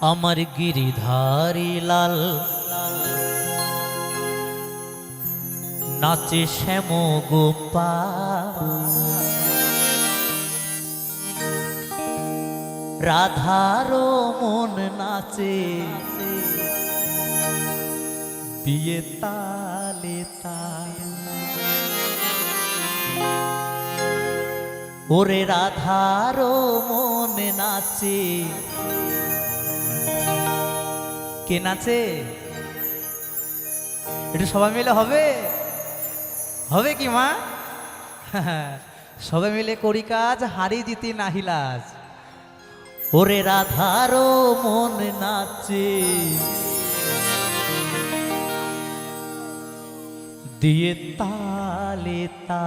আমার গিরিধারী লাল। নাচে শ্যাম গোপাল। রাধারও মন নাচে। দিয়ে তালে ওরে রাধারও মন নাচে। কে নাচে এটা সবাই মিলে হবে? হবে কি, মা? সবাই মিলে করি কাজ, হারি জিতি নাহিলাজ ওরে রাধারও মন নাচে। দিয়ে তালে তা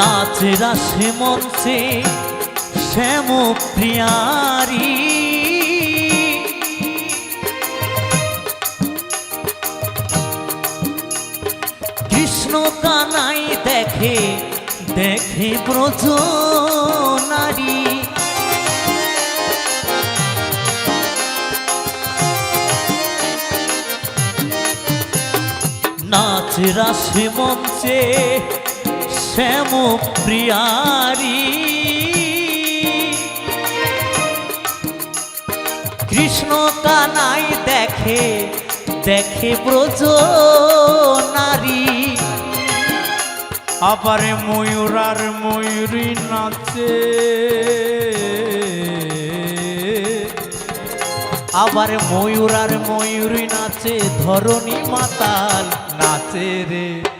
নাচে রাসে মঞ্চে শ্যাম প্রিয়ারি। কৃষ্ণ কানাই দেখে দেখে ব্রজ নারী। নাচ রাসে মঞ্চে শ্যাম প্রিয়ারি। কৃষ্ণ কানাই দেখে দেখে ব্রজ নারী। আবার ময়ূর আর ময়ূরী নাচে। আবার ময়ূর আর ময়ূরী নাচে, ধরণী মাতাল নাচে রে।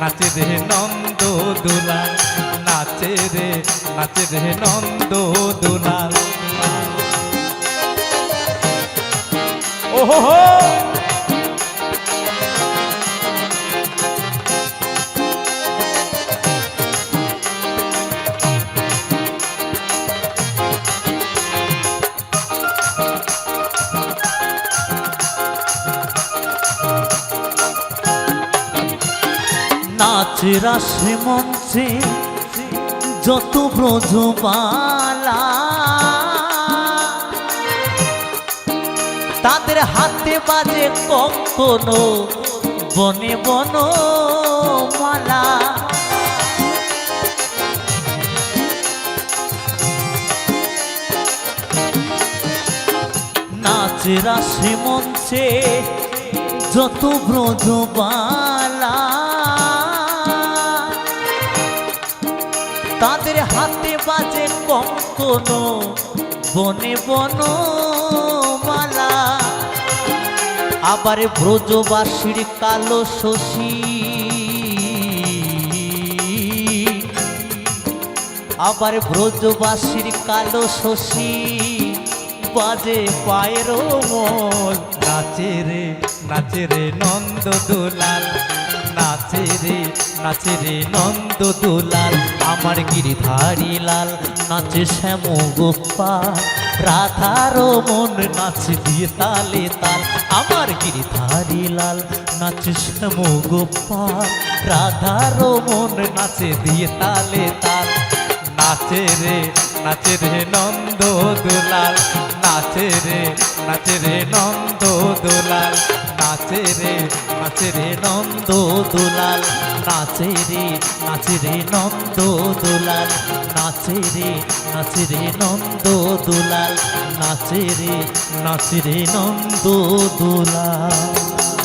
নাচে রে নন্দ দুলাল নাচে রে নাচে রে নন্দ দুলাল। ওহো নাচ রাসে মঞ্চে যত ব্রজবালা তাদের হাতে বাজে কখনো বনে বন মালা নাচ রাসে মঞ্চে যত ব্রজবালা কঙ্কনো বনে বন মালা। আবার ব্রজবাসীর কালো শশী। আবার ব্রজবাসীর কালো শশী। বাজে পায়ের মন, নাচে রে নাচে রে নন্দ দুলাল। নাচে রে নাচে রে নন্দ দুলাল, আমার গিরিধারী লাল। নাচে শ্যাম গোপাল, রাধার মন নাচ দিয়ে তালে তাল। আমার গিরিধারী লাল, নাচে শ্যাম গোপাল, রাধার মন নাচে দিয়ে তালে তাল। নাচে রে নাচে রে নন্দ দুলাল, নাচে রে নাচে রে নন্দ দুলাল, নাচে রে নাচে রে নন্দ দুলাল। নাচে রে নাচে রে নন্দ দুলাল, নাচে রে নাচে রে নন্দ দুলাল। নাচে রে নাচে রে নন্দ দুলাল।